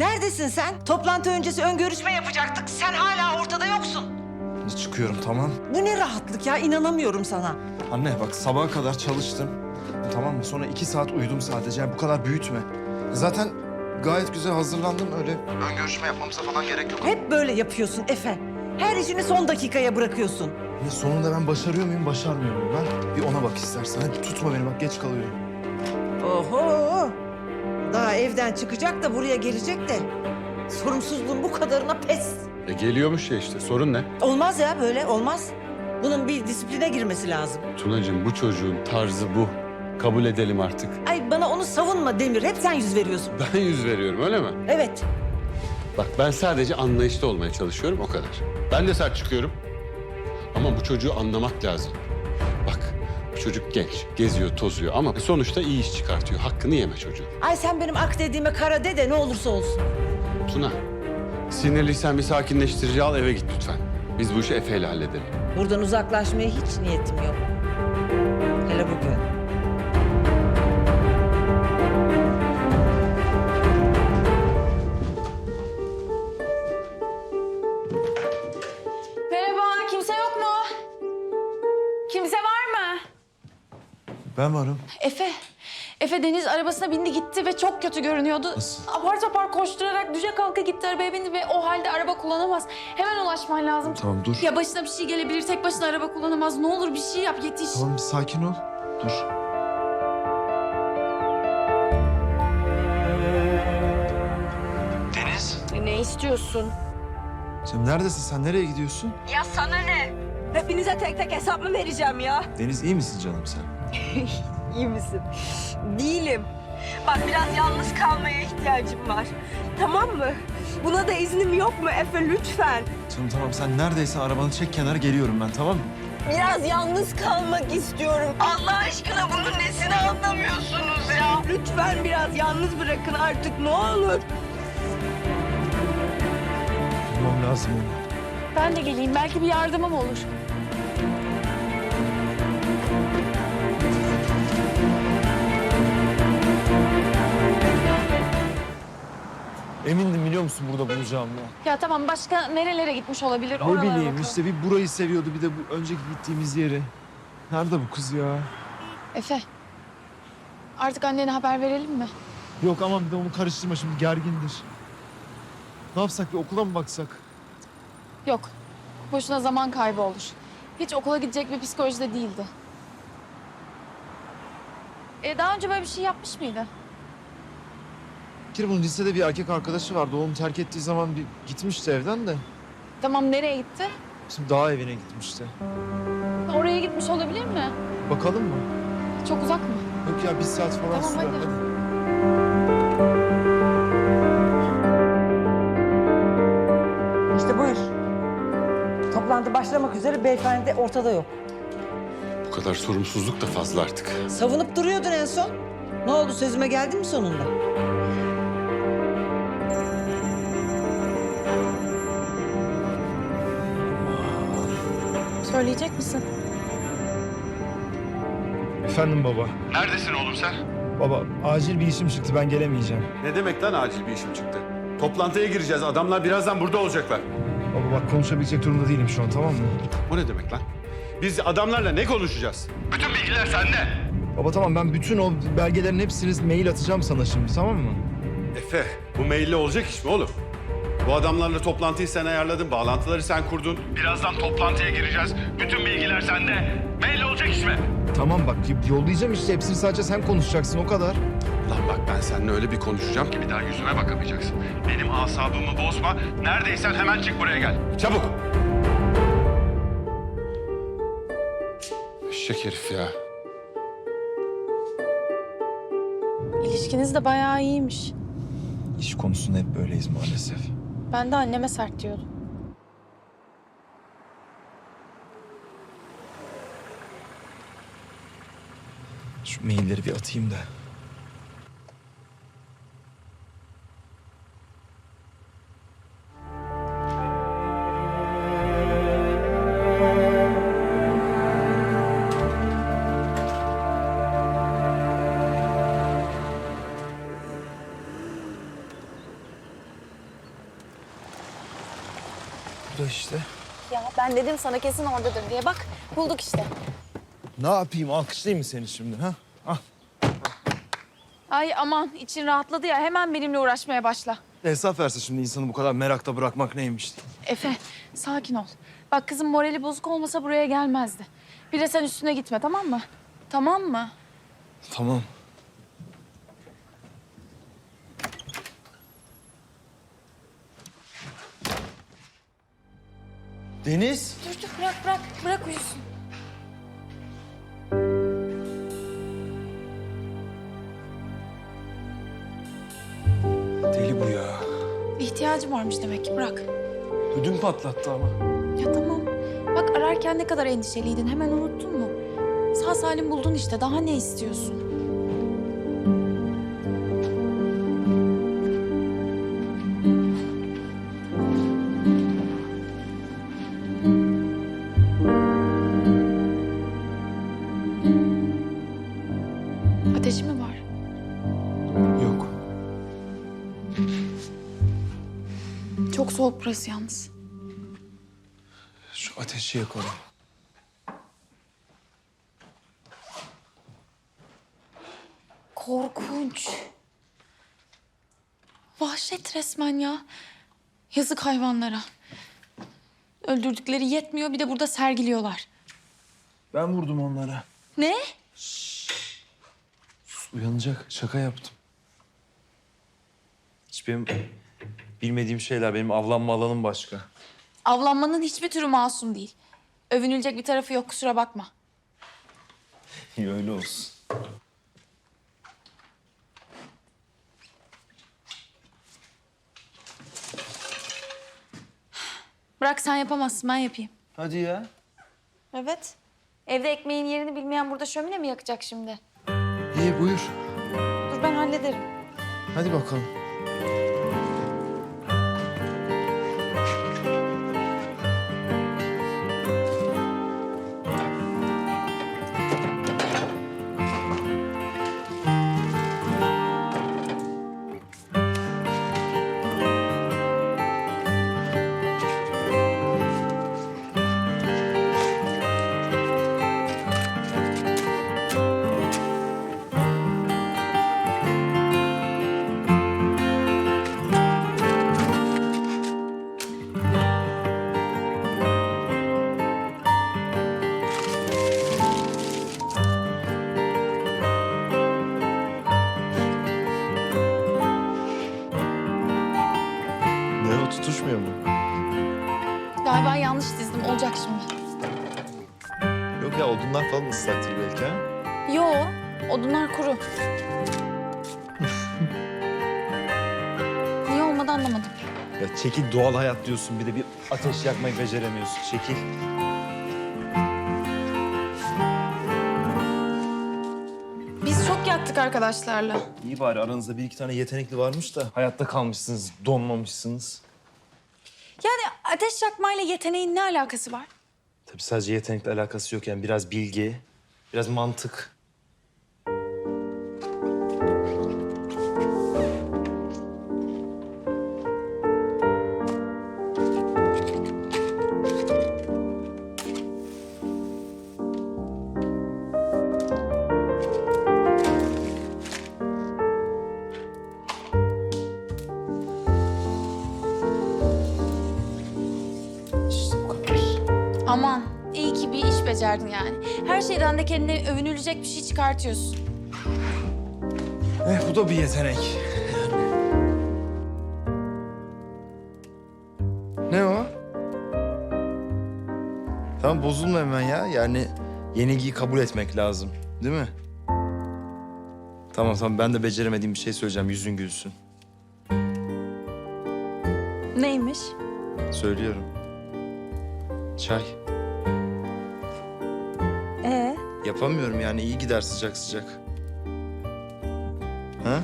Neredesin sen? Toplantı öncesi ön görüşme yapacaktık. Sen hala ortada yoksun. Çıkıyorum tamam. Bu ne rahatlık ya inanamıyorum sana. Anne bak sabaha kadar çalıştım. Tamam mı? Sonra iki saat uyudum sadece. Yani bu kadar büyütme. Zaten gayet güzel hazırlandım öyle. Ön görüşme yapmamıza falan gerek yok. Hep böyle yapıyorsun Efe. Her işini son dakikaya bırakıyorsun. Ne sonunda ben başarıyor muyum, başarmıyor muyum? Ben bir ona bak istersen. Hadi tutma beni bak geç kalıyorum. Oho! Daha evden çıkacak da buraya gelecek de. Sorumsuzluğun bu kadarına pes. E geliyormuş ya işte sorun ne? Olmaz ya böyle olmaz. Bunun bir disipline girmesi lazım. Tunacığım bu çocuğun tarzı bu. Kabul edelim artık. Ay bana onu savunma Demir. Hep sen yüz veriyorsun. Ben yüz veriyorum öyle mi? Evet. Bak ben sadece anlayışlı olmaya çalışıyorum o kadar. Ben de sert çıkıyorum. Ama bu çocuğu anlamak lazım. Bak çocuk genç, geziyor, tozuyor ama sonuçta iyi iş çıkartıyor. Hakkını yeme çocuğun. Ay sen benim ak dediğime kara de de ne olursa olsun. Tuna, sinirliysen bir sakinleştirici al eve git lütfen. Biz bu işi Efe ile halledelim. Buradan uzaklaşmaya hiç niyetim yok. Ben varım. Efe. Efe Deniz arabasına bindi gitti ve çok kötü görünüyordu. Nasıl? Apar topar koşturarak düşe kalka gitti arabaya bindi ve o halde araba kullanamaz. Hemen ulaşman lazım. Tamam dur. Ya başına bir şey gelebilir, tek başına araba kullanamaz. Ne olur bir şey yap, yetiş. Tamam bir sakin ol. Dur. Deniz. Ne istiyorsun? Sen neredesin? Sen nereye gidiyorsun? Ya sana ne? Hepinize tek tek hesap mı vereceğim ya? Deniz iyi misin canım sen? İyi misin? Değilim. Bak biraz yalnız kalmaya ihtiyacım var. Tamam mı? Buna da iznim yok mu Efe lütfen? Tamam tamam sen neredeyse arabanı çek kenara geliyorum ben tamam mı? Biraz yalnız kalmak istiyorum. Allah aşkına bunun nesini anlamıyorsunuz ya? Lütfen biraz yalnız bırakın artık ne olur. Tamam lazım onu. Ben de geleyim, belki bir yardımım olur. Emindim biliyor musun burada bulacağımı? Ya tamam, başka nerelere gitmiş olabilir? Ne Oralara bileyim bakalım. işte bir burayı seviyordu bir de bu önceki gittiğimiz yeri. Nerede bu kız ya? Efe, artık annene haber verelim mi? Yok aman bir de onu karıştırma şimdi gergindir. Ne yapsak bir okula mı baksak? Yok. Boşuna zaman kaybı olur. Hiç okula gidecek bir psikolojide değildi. E, daha önce böyle bir şey yapmış mıydı? Bir kere bunun lisede bir erkek arkadaşı vardı. Onu terk ettiği zaman bir gitmişti evden de. Tamam nereye gitti? Şimdi daha evine gitmişti. Oraya gitmiş olabilir mi? Bakalım mı? Çok uzak mı? Yok ya bir saat falan Tamam, sürer. hadi. hadi. İşte buyur. Toplantı başlamak üzere beyefendi de ortada yok. Bu kadar sorumsuzluk da fazla artık. Savunup duruyordun en son. Ne oldu sözüme geldin mi sonunda? Söyleyecek misin? Efendim baba. Neredesin oğlum sen? Baba acil bir işim çıktı ben gelemeyeceğim. Ne demek lan acil bir işim çıktı? Toplantıya gireceğiz. Adamlar birazdan burada olacaklar. Baba bak konuşabilecek durumda değilim şu an tamam mı? Bu ne demek lan? Biz adamlarla ne konuşacağız? Bütün bilgiler sende. Baba tamam ben bütün o belgelerin hepsini mail atacağım sana şimdi tamam mı? Efe, bu maille olacak iş mi oğlum? Bu adamlarla toplantıyı sen ayarladın, bağlantıları sen kurdun. Birazdan toplantıya gireceğiz. Bütün bilgiler sende. Maille olacak iş mi? Tamam bak yollayacağım işte hepsini sadece sen konuşacaksın o kadar. Lan bak ben seninle öyle bir konuşacağım ki bir daha yüzüme bakamayacaksın. Benim asabımı bozma. Neredeysen hemen çık buraya gel. Çabuk. Eşek herif ya. İlişkiniz de bayağı iyiymiş. İş konusunda hep böyleyiz maalesef. Ben de anneme sert diyordum. Şu mailleri bir atayım da. Burada işte. Ya ben dedim sana kesin oradadır diye. Bak bulduk işte. Ne yapayım alkışlayayım mı seni şimdi ha? Ah. Ay aman için rahatladı ya hemen benimle uğraşmaya başla. Hesap verse şimdi insanı bu kadar merakta bırakmak neymiş? Efe sakin ol. Bak kızım morali bozuk olmasa buraya gelmezdi. Bir de sen üstüne gitme tamam mı? Tamam mı? Tamam. Deniz. Dur dur bırak bırak bırak uyusun. Deli bu ya. İhtiyacı varmış demek ki bırak. Ödüm patlattı ama. Ya tamam. Bak ararken ne kadar endişeliydin hemen unuttun mu? Sağ salim buldun işte daha ne istiyorsun? Yok. Çok soğuk burası yalnız. Şu ateşi yakalım. Korkunç. Vahşet resmen ya. Yazık hayvanlara. Öldürdükleri yetmiyor bir de burada sergiliyorlar. Ben vurdum onlara. Ne? Uyanacak. Şaka yaptım. Hiç benim bilmediğim şeyler. Benim avlanma alanım başka. Avlanmanın hiçbir türü masum değil. Övünülecek bir tarafı yok kusura bakma. İyi öyle olsun. Bırak sen yapamazsın ben yapayım. Hadi ya. Evet. Evde ekmeğin yerini bilmeyen burada şömine mi yakacak şimdi? İyi buyur. Dur ben hallederim. Hadi bakalım. Ne Galiba yanlış dizdim olacak şimdi. Yok ya odunlar falan ıslaktır belki ha. Yo odunlar kuru. Niye olmadı anlamadım. Ya çekil doğal hayat diyorsun bir de bir ateş yakmayı beceremiyorsun. Çekil. Biz çok yaktık arkadaşlarla. İyi bari aranızda bir iki tane yetenekli varmış da hayatta kalmışsınız, donmamışsınız. Yani ateş yakmayla yeteneğin ne alakası var? Tabii sadece yetenekle alakası yok yani biraz bilgi, biraz mantık. Aman iyi ki bir iş becerdin yani. Her şeyden de kendine övünülecek bir şey çıkartıyorsun. Eh bu da bir yetenek. Ne o? Tamam bozulma hemen ya. Yani yenilgiyi kabul etmek lazım. Değil mi? Tamam tamam ben de beceremediğim bir şey söyleyeceğim. Yüzün gülsün. Neymiş? Söylüyorum. Çay. Yapamıyorum yani iyi gider sıcak sıcak. Ha?